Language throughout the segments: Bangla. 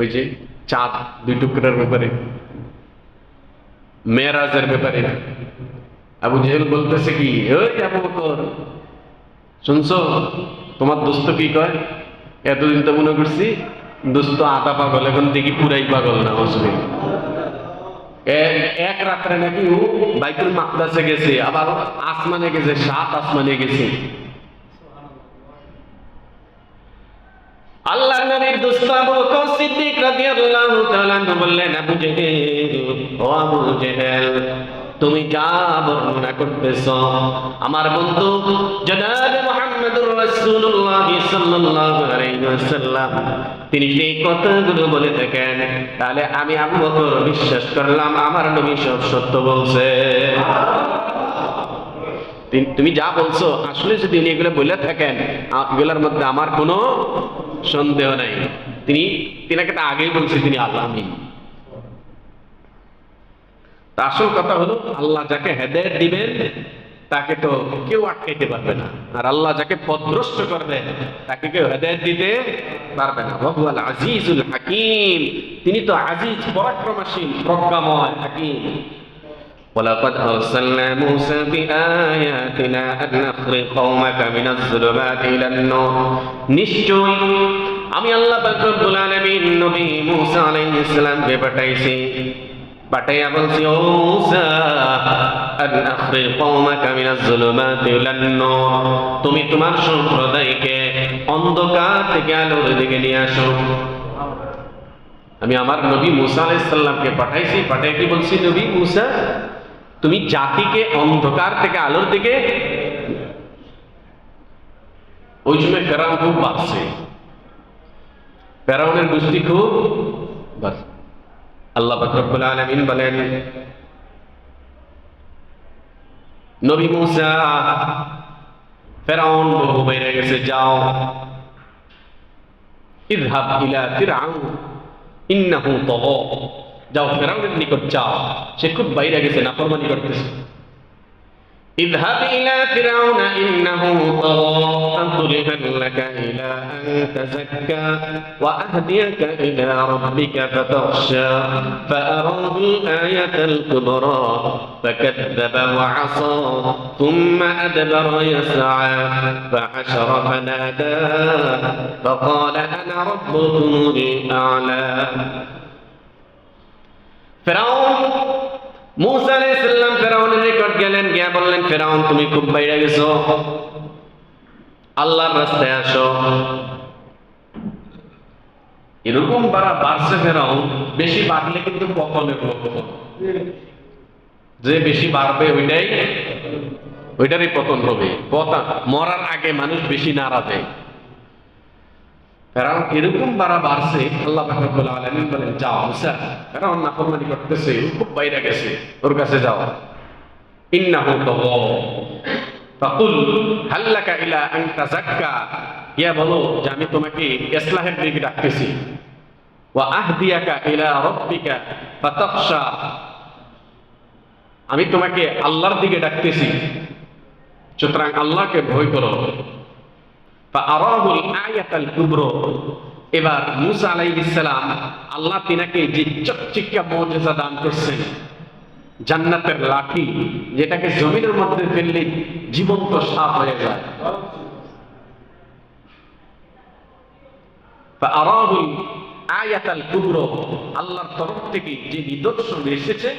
ওই যে চাঁদ দুই টুকরার ব্যাপারে মেয়েরাজের ব্যাপারে। আবু জেহেল বলতেছে কি ওই আবু বকর, শুনছো? তোমার দোস্ত কি কয়? এতদিন তো মনে করছি, দোস্ত আতা পাগল, এখন দেখি পুরাই পাগল না হসবি এক রাত্রে নাকি ও বাইতুল মাকদাসে গেছে, আবার আসমানে গেছে, সাত আসমানে গেছে। আল্লাহ নবীর দোস্ত আবু বকর সিদ্দিক রাদিয়াল্লাহু তাআলা বললেন, আবু জেহেল, ও আবু জেহেল, তুমি যা বর্ণনা করতেছ, আমার বন্ধু জনাব মুহাম্মদুর রাসূলুল্লাহ সাল্লাল্লাহু আলাইহি ওয়াসাল্লাম, তিনি সেই কথাগুলো বলে থাকেন, তাহলে আমি আবু বকর বিশ্বাস করলাম, আমার নবী সব সত্য বলছে। তুমি যা বলছো, আসলে যদি উনি এগুলো বলে থাকেন এগুলোর মধ্যে আমার কোনো সন্দেহ নাই। তিনি, তিনাকে তো আগেই বলছে তিনি আল্লাহ আসল কথা হলো, আল্লাহ যাকে হেদায়ত দিবেন, তাকে তো কেউ আটকাইতে পারবে না। আর আল্লাহ যাকে পদভ্রষ্ট করবে, তাকে কেউ হেদায়ত দিতে পারবে না। আল আজিজুল হাকিম। তিনি তো আজিজ, পরাক্রমশীল, প্রজ্ঞাময় হাকিম। ولقد أرسلنا موسى بآياتنا أن أخرج قومك من الظلمات إلى النور নিশ্চয়ই আমি আল্লাহ পাক রব্বুল আলামিন নবী মুসা আলাইহিস সালামকে পাঠাইছি পাঠাইয়া বলছি ও মুসা আন আখরিজ কওমাকা মিনাজ যুলুমাতি ইলান নূর তুমি তোমার সম্প্রদায়কে অন্ধকার থেকে আলোর দিকে নিয়ে আসো আমি আমার নবী মুসা আলাইসাল্লামকে পাঠাইছি পাঠাই কি বলছি নবী মুসা তুমি জাতিকে অন্ধকার থেকে আলোর দিকে ওই সময় ফেরাউন খুব বাড়ছে ফেরাউনের গোষ্ঠী খুব বাড়ছে আল্লাহ বাকরবুল আলমিন বলেন, নবী মুসা, ফেরাউন বহু বাইরে গেছে, যাও। ইযহাব ইলা ফিরআউন, ইন্নাহু তাগা। যাও ফেরাউনের নিকট যাও সে খুব বাইরে গেছে নাফরমানি করতেছে اذهب إلى فرعون إنه طغى فانطلقا لك إلى أن تزكى وأهديك إلى ربك فتخشى فأراه الآية الكبرى فكذب وعصى ثم أدبر يسعى فحشر فنادى فقال أنا ربكم الأعلى ফেরাউন, মুসা আলাইহিসসালাম ফেরাউনের নিকট গেলেন বললেন, ফেরাউন, তুমি খুব বাইরে গেছো। আল্লাহর রাস্তায় আসো। এরকম বাড়া বাড়ছে ফেরাউন, বেশি বাড়লে কিন্তু পতনের যে বেশি বাড়বে ওইটাই, ওইটারই পতন হবে। মরার আগে মানুষ বেশি নাড়া দেয়। ফেরাউন এরকম বাড়া বাড়ছে, আল্লাহ পাক রব্বুল আলামিন বলেন যাও মুসা ফেরাউন নাফরমানি করতেছে, খুব বাইরে গেছে, ওর কাছে যাও। ইন্নাহু তাগা ফাকুল হাল্লাকা ইলা আন তাযাক্কা? ইয়া বলো যে, আমি তোমাকে ইসলাহের দিকে ডাকতেছি। ওয়া আহদিয়াকা ইলা রাব্বিকা ফাতাখশা। আমি তোমাকে আল্লাহর দিকে ডাকতেছি। সুতরাং আল্লাহকে ভয় করো। এবার মুসা আল্লাহ তিনাকে যে মুজিজা দান করছেন, জান্নাতের লাঠি, যেটাকে জমিনের মধ্যে ফেললে জীবন্ত সাপ হয়ে যায়। আয়াতাল আল্লাহর তরফ থেকে যে নিদর্শন এসেছে,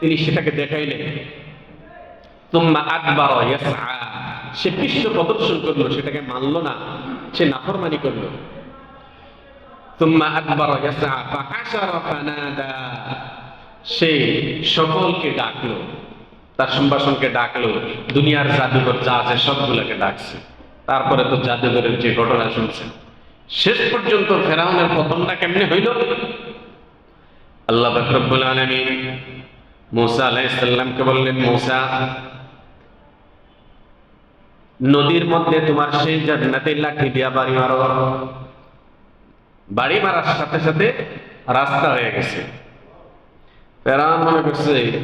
তিনি সেটাকে দেখাইলেন। তুম্মা আকবার ইয়াসআ সে পৃষ্ঠ প্রদর্শন করল, সেটাকে মানলো না, সে নাফরমানি করল। সে সকলকে ডাকলো, তার সম্ভাষণকে ডাকলো, দুনিয়ার জাদুঘর যা আছে সবগুলোকে ডাকছে। তারপরে তো জাদুঘরের যে ঘটনা শুনছেন শেষ পর্যন্ত ফেরাউনের পতনটা কেমনে হইল? আল্লাহ রব্বুল আলামিন মুসা আলাইহিস সালামকে বললেন, মুসা নদীর মধ্যে তোমার সেই জান্নাতের লাঠি দিয়া বাড়ি মারো। বাড়ি মারার সাথে সাথে রাস্তা হয়ে গেছে। মনে করছে,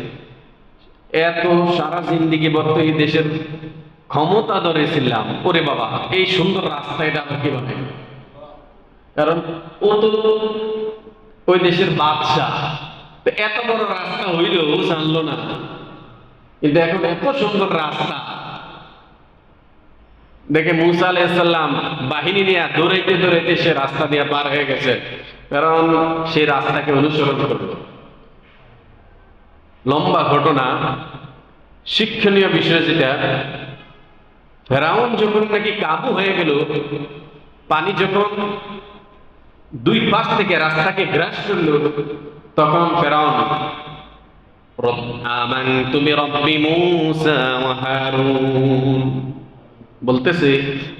এত সারা জিন্দিগি বর্ত এই দেশের ক্ষমতা ধরেছিলাম ওরে বাবা, এই সুন্দর রাস্তা এটা আবার কীভাবে? কারণ ও তো ওই দেশের বাদশাহ। এত বড় রাস্তা হইলেও জানলো না। কিন্তু এখন এত সুন্দর রাস্তা। দেখে মুসা আলাইসাল্লাম বাহিনী নিয়ে দৌড়াইতে দৌড়াইতে সে রাস্তা দিয়ে পার হয়ে গেছে। কারণ সেই রাস্তাকে অনুসরণ করল। লম্বা ঘটনা, শিক্ষণীয় বিষয় যেটা, ফেরাউন যখন নাকি কাবু হয়ে গেল, পানি যখন দুই পাশ থেকে রাস্তাকে গ্রাস করল, তখন ফেরাউন, রব- আমানতু বিরব্বি মূসা ওয়া হারুন। বলতেছে,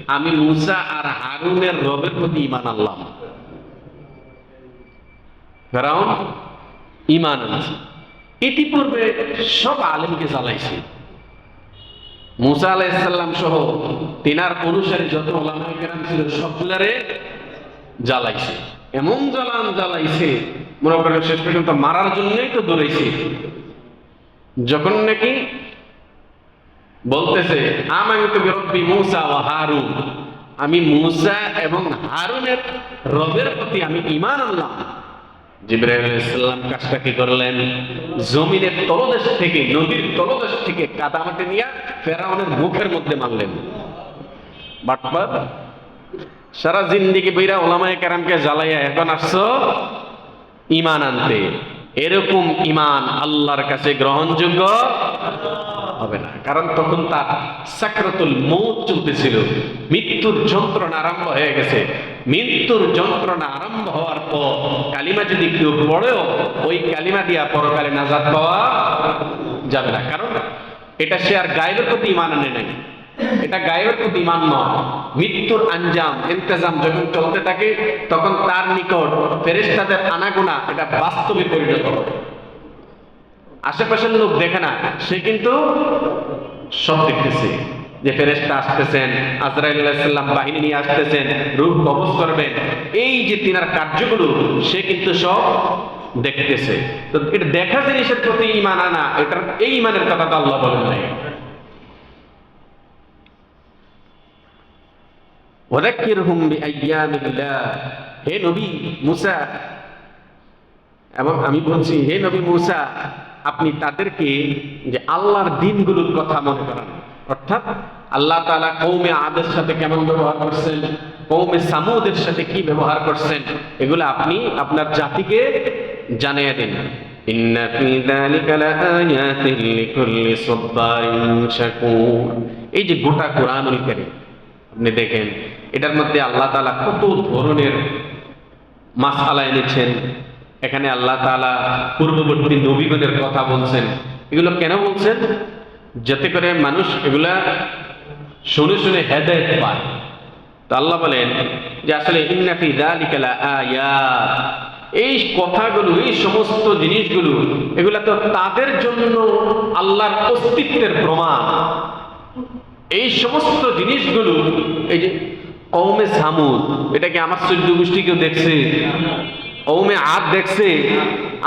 আমি মুসা আর হারুনের রবের প্রতি ঈমান আনলাম। ফেরাউন, ঈমান আনছে। ইতিপূর্বে সব আলেমকে জ্বালাইছে। মুসা সহ তিনার যত ছিল সবগুলারে জ্বালাইছে। এমন জ্বালান জ্বালাইছে, মনে করেন শেষ পর্যন্ত মারার জন্যই তো দৌড়াইছে। যখন নাকি বলতেছে হারুন। আমি মুসা এবং হারুনের রবের প্রতি আমি ইমান আনলাম। ইসলাম কাজটা কি করলেন? জমিনের তলদেশ থেকে, নদীর তলদেশ থেকে কাদামাটি নিয়ে ফেরাউনের মুখের মধ্যে মারলেন। বাটপার সারা জিন্দিগি বইরা ওলামায়ে কেরামকে জ্বালাইয়া, এখন আসছো ইমান আনতে। এরকম ইমান আল্লাহর কাছে গ্রহণযোগ্য হবে না। কারণ তখন তার সাকরাতুল মৌত চলতেছিল। মৃত্যুর যন্ত্রণা আরম্ভ হয়ে গেছে। মৃত্যুর যন্ত্রণা আরম্ভ হওয়ার পর কালিমা যদি কেউ পড়েও, ওই কালিমা দিয়া পরকালে নাজাদ পাওয়া যাবে না। কারণ এটা সে আর গায়ের প্রতি ইমান আনে নাই। এটা গায়েবের প্রতি ইমান নয়। মৃত্যুর আঞ্জাম, ইন্তজাম যখন চলতে থাকে, তখন তার নিকট ফেরেশতাদের আনাগোনা এটা বাস্তবে পরিণত হবে আশেপাশের লোক দেখে না, সে কিন্তু সব দেখতেছে যে ফেরেশতা আসতেছেন, আজরাইল বাহিনী নিয়ে আসতেছেন, রূপ কবজ করবেন। এই যে তিনার কার্যগুলো, সে কিন্তু সব দেখতেছে। তো এটা দেখা জিনিসের প্রতি ইমান আনা, এটার এই ইমানের কথা তো আল্লাহ বলেন নাই। ওয়াদাক্কিরহুম হে নবী মুসা এবং আমি বলছি হে নবী মুসা আপনি তাদেরকে যে আল্লাহর দিনগুলোর কথা মনে করান অর্থাৎ আল্লাহ তাআলা কৌমে আদের সাথে কেমন ব্যবহার করছেন কৌমে সামুদের সাথে কি ব্যবহার করছেন এগুলো আপনি আপনার জাতিকে জানিয়ে দিন। সাব্বারিন শাকুর এই যে গোটা কোরআনুল কারীম আপনি দেখেন এটার মধ্যে আল্লাহ তাআলা কত ধরনের মাসালা এনেছেন এখানে আল্লাহ তাআলা পূর্ববর্তী নবীগণের কথা বলছেন। এগুলো কেন বলছেন? যাতে করে মানুষ এগুলা শুনে শুনে হেদায়েত পায়। তো আল্লাহ বলেন যে আসলে এই কথাগুলো, এই সমস্ত জিনিসগুলো, এগুলা তো তাদের জন্য আল্লাহর অস্তিত্বের প্রমাণ। এই সমস্ত জিনিসগুলো, এই যে কৌমে সামুদ এটাকে আমার চোদ্দ গোষ্ঠী কেউ দেখছে? কৌমে আদ দেখছে,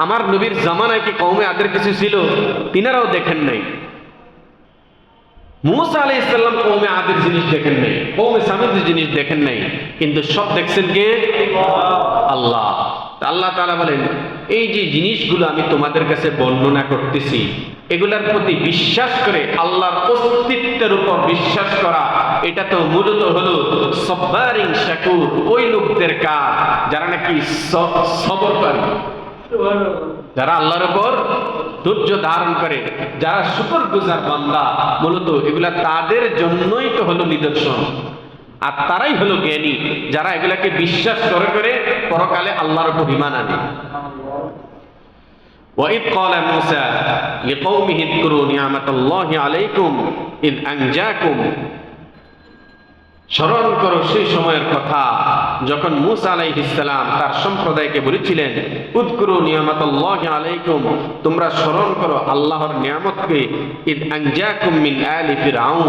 আমার নবীর জামানায় কি কৌমে আদের কিছু ছিল? তিনারাও দেখেন নাই। মুসা আলি ইসলাম কৌমে আদের জিনিস দেখেন নাই, কৌমে সামিদের জিনিস দেখেন নাই। কিন্তু সব দেখছেন কে? আল্লাহ। আল্লাহ তাআলা বলেন, এই যে জিনিসগুলো আমি তোমাদের কাছে বর্ণনা করতেছি, এগুলার প্রতি বিশ্বাস করে আল্লাহর অস্তিত্বের উপর বিশ্বাস করা, এটা তো মূলত হলো সব্বারিং শাকুর ওই লোকদের কাজ, যারা নাকি সবর যারা আল্লাহর উপর ধৈর্য ধারণ করে, যারা শুকর গুজার বান্দা, মূলত এগুলা তাদের জন্যই তো হলো নিদর্শন। আর তারাই হলো জ্ঞানী, যারা এগুলাকে বিশ্বাস করে করে পরকালে আল্লাহর উপর বিমান আনে وإذ قال موسى لقومه اذكروا نعمة الله عليكم إذ أنجاكم স্মরণ করো সেই সময়ের কথা, যখন মুসা আলাইহিসসালাম তার সম্প্রদায়কে বলেছিলেন, উদকুরু নিয়ামাতাল্লাহি আলাইকুম তোমরা স্মরণ করো আল্লাহর নিয়ামতকে, ইদ আনজাকুম মিন আলি ফিরআউন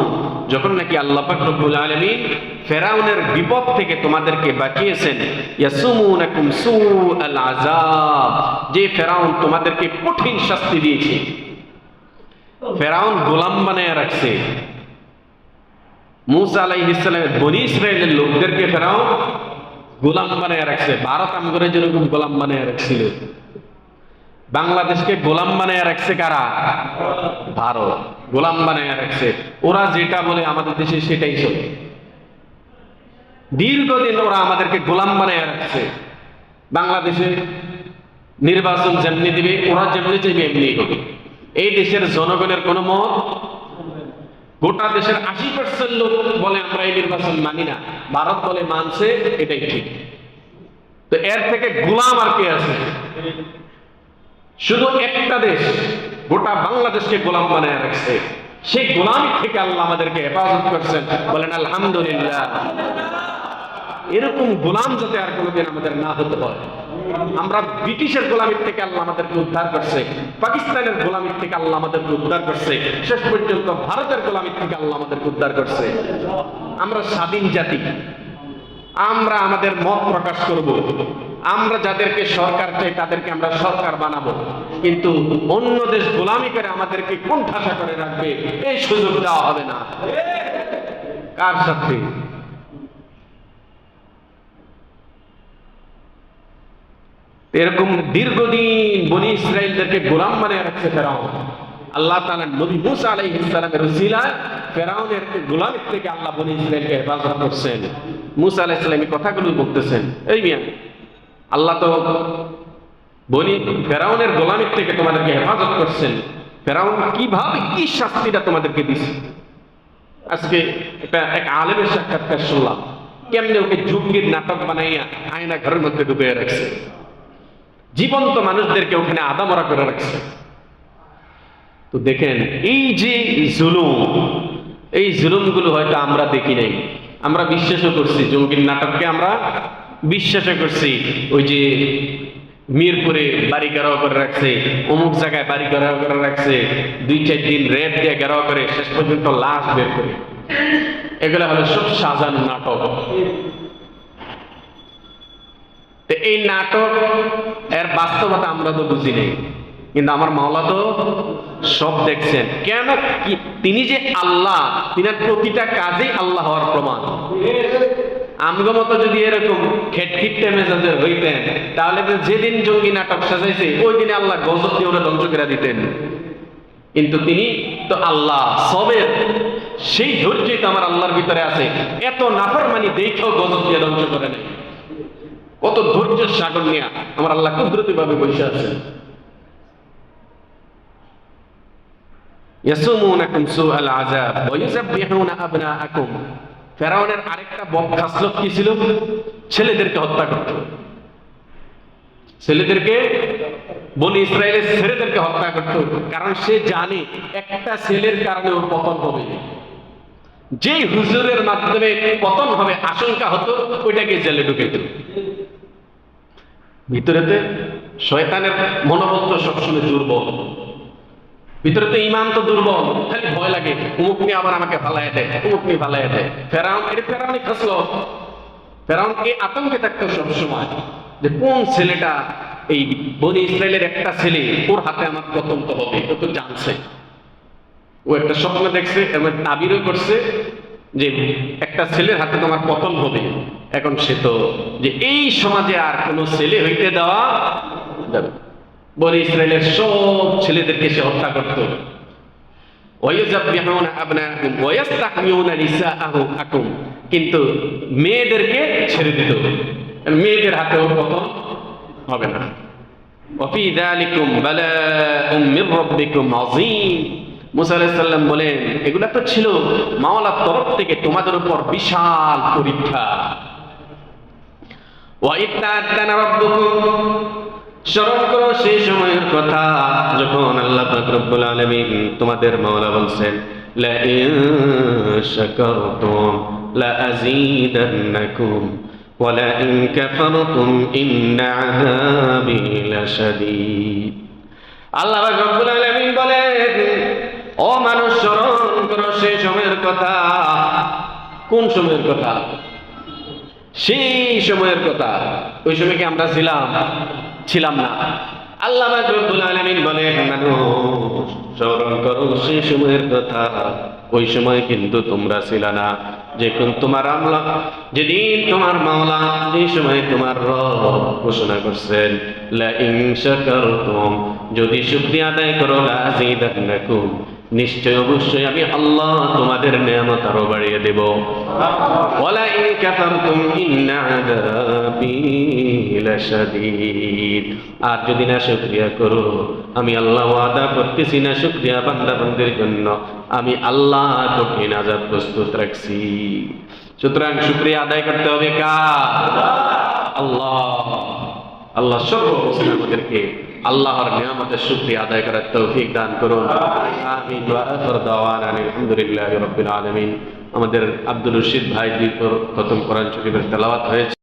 যখন নাকি আল্লাহ পাক রব্বুল আলামিন ফেরাউনের বিপদ থেকে তোমাদেরকে বাঁচিয়েছেন, ইয়াসুমুনাকুম সুআল আযাব যে ফেরাউন তোমাদেরকে কঠিন শাস্তি দিয়েছে। ফেরাউন গোলাম বানায় রাখছে। মুসা আলাইহিস সালামের বনি ইসরায়েলের লোকদেরকে ফেরাও গোলাম বানায় রাখছে। ভারত আমগরে যেরকম গোলাম বানায় রাখছিল। বাংলাদেশকে গোলাম বানায় রাখছে কারা? ভারত। গোলাম বানায় রাখছে। ওরা যেটা বলে আমাদের দেশে সেটাই চলে। দীর্ঘদিন ওরা আমাদেরকে গোলাম বানায় রাখছে। বাংলাদেশে নির্বাচন যেমনি দিবে, ওরা যেমনি চাইবে, এমনি হবে। এই দেশের জনগণের কোনো মত গোটা দেশের আশি পার্সেন্ট লোক বলে আমরা এই নির্বাচন মানি না। ভারত বলে মানছে, এটাই ঠিক। তো এর থেকে গোলাম আর কে আছে? শুধু একটা দেশ, গোটা বাংলাদেশকে গোলাম বানায় রাখছে। সেই গোলামি থেকে আল্লাহ আমাদেরকে হেফাজত করছেন। বলেন, আলহামদুলিল্লাহ। এরকম গোলাম যাতে আর কোনোদিন আমাদের না হতে হয়। আমরা ব্রিটিশের গোলামির থেকে আল্লাহ আমাদেরকে উদ্ধার করছে, পাকিস্তানের গোলামির থেকে আল্লাহ আমাদেরকে উদ্ধার করছে, শেষ পর্যন্ত ভারতের গোলামির থেকে আল্লাহ আমাদেরকে উদ্ধার করছে। আমরা স্বাধীন জাতি, আমরা আমাদের মত প্রকাশ করব, আমরা যাদেরকে সরকার চাই তাদেরকে আমরা সরকার বানাবো। কিন্তু অন্য দেশ গোলামি করে আমাদেরকে কোন ঠাসা করে রাখবে, এই সুযোগ দেওয়া হবে না। কার সাথে? এরকম দীর্ঘদিন বনি ইসরায়েলদেরকে গোলাম বানিয়ে রাখছে ফেরাউন। আল্লাহ তাআলা নবী মুসা আলাইহিস সালামের উসিলায় ফেরাউনের গোলামের থেকে আল্লাহ বনি ইসরায়েলকে হেফাজত করছেন। মুসা আলাইহিস সালাম এই কথাগুলো বলতেছেন, এই মিয়া, আল্লাহ তো বনি ফেরাউনের গোলামের থেকে তোমাদেরকে হেফাজত করছেন। ফেরাউন কীভাবে কি শাস্তিটা তোমাদেরকে দিছে? আজকে এটা এক আলেমের সাক্ষাৎকার শুনলাম। কেমনে ওকে জঙ্গির নাটক বানাইয়া আয়না ঘরের মধ্যে ঢুকে রাখছে। জীবন্ত মানুষদেরকে ওখানে আদামরা করে রাখছে। তো দেখেন, এই যে জুলুম, এই জুলুমগুলো হয়তো আমরা দেখি নাই। আমরা বিশ্বাসও করছি, জঙ্গির নাটককে আমরা বিশ্বাসও করছি। ওই যে মিরপুরে বাড়ি ঘেরাও করে রাখছে, অমুক জায়গায় বাড়ি ঘেরাও করে রাখছে, দুই চার দিন রেপ দিয়ে ঘেরাও করে, শেষ পর্যন্ত লাশ বের করে। এগুলো হলো সব সাজানো নাটক। তো এই নাটক, এর বাস্তবতা আমরা তো বুঝি নেই। কিন্তু আমার মাওলা তো সব দেখছেন। কেন? তিনি যে আল্লাহ তিনার প্রতিটা কাজেই আল্লাহ হওয়ার প্রমাণ। আমগো মতো যদি এরকম খেটখিটে হইতেন, তাহলে যেদিন জঙ্গি নাটক সাজাইছে ওই দিনে আল্লাহ গজব দিয়ে ওরা ধ্বংস করে দিতেন। কিন্তু তিনি তো আল্লাহ, সবের সেই ধৈর্যই তো আমার আল্লাহর ভিতরে আছে। এত নাফরমানি দেখেও গজব দিয়ে ধ্বংস করে নেই কত ধৈর্যের সাগর নিয়ে আমার আল্লাহ কুদরতি ভাবে বসে আছে ইয়াসুমুনাকুম সুআল আযাব ওয়া ইউযাববিহুনা আবনাআকুম। ফেরাউনের আরেকটা বদখাসলত কি ছিল? ছেলেদেরকে বনি ছেলেদেরকে হত্যা করত। কারণ সে জানে একটা ছেলের কারণে ওর পতন হবে। যেই হুজুরের মাধ্যমে পতন হবে, আশঙ্কা হতো, ওইটাকে জেলে ঢুকে দিল। ভিতরেতে শয়তানের মনোবল সবসময় দুর্বল। ভিতরে তো ইমান তো দুর্বল, খালি ভয় লাগে উমুক নিয়ে আবার আমাকে ফালাই দেয় উমুক নিয়ে ফালাই দেয়। ফেরাউন এটা ফেরাউনই খাসলো ফেরাউন এই আতঙ্কে থাকতো সবসময় যে, কোন ছেলেটা এই বনি ইসরায়েলের একটা ছেলে, ওর হাতে আমার প্রথম তো হবে, ও তো জানছে। ও একটা স্বপ্ন দেখছে, এবং তাবিরও করছে যে একটা ছেলের হাতে তোমার পতন হবে। এখন সে তো যে এই সমাজে আর কোনো ছেলে হইতে দেওয়া যাবে বলে ইসরায়েলের সব ছেলেদেরকে সে হত্যা করত কিন্তু মেয়েদেরকে ছেড়ে দিত মেয়েদের হাতে ওর পতন হবে না। অফিদালিকুম বালা মির রব্বিকুম আযীম। মুসা আলাইহিস সালাম বলেন এগুলা তো ছিল মাওলার তরফ থেকে তোমাদের উপর বিশাল পরীক্ষা وَإِذْ تَأَذَّنَ رَبُّكُمْ স্মরণ করো সেই সময়ের কথা যখন আল্লাহ পাক রব্বুল আলামিন তোমাদের মাওলা বলছেন লা ইন শাকারতুম লা আযীদান্নাকুম ওয়া লা ইন কাফারতুম ইন্না আযাবি লাশাদীদ আল্লাহ পাক রব্বুল আলামিন বলেন ও মানুষ স্মরণ করো সেই সময়ের কথা। কোন সময়ের কথা? সেই সময়ের কথা। ওই সময় কি আমরা ছিলাম? ছিলাম না। আল্লাহ রব্বুল আলামিন বলেন, মানুষ স্মরণ করো সেই সময়ের কথা। ওই সময় কিন্তু তোমরা ছিল না। যে কোন তোমার আমলা, যেদিন তোমার মাওলা এই সময় তোমার রব ঘোষণা করছেন, লা ইন শাকারতুম, যদি শুকরিয়া আদায় করো, লা আযীদান্নাকুম নিশ্চয় অবশ্যই আমি আল্লাহ তোমাদের নিয়ামত আরও বাড়িয়ে দেব। আর যদি না শুকরিয়া করো, আমি আল্লাহ ওয়াদা করতেছি না, শুকরিয়া বান্দা বান্দির জন্য। আমি আল্লাহ কঠিন আজাব প্রস্তুত রাখছি। সুতরাং শুকরিয়া আদায় করতে হবে কার? আল্লাহ। আল্লাহ সর্বপ্রথম আমাদেরকে আল্লাহর নিয়ামতের শুক্রিয়া আদায় করার তৌফিক দান করুন। আমিন ওয়া আখির দাওয়ানা আলহামদুলিল্লাহি রাব্বিল আলামিন। আমাদের আব্দুল রশিদ ভাই দুই খতম কোরআন শরীফের তেলাওয়াত হয়েছে।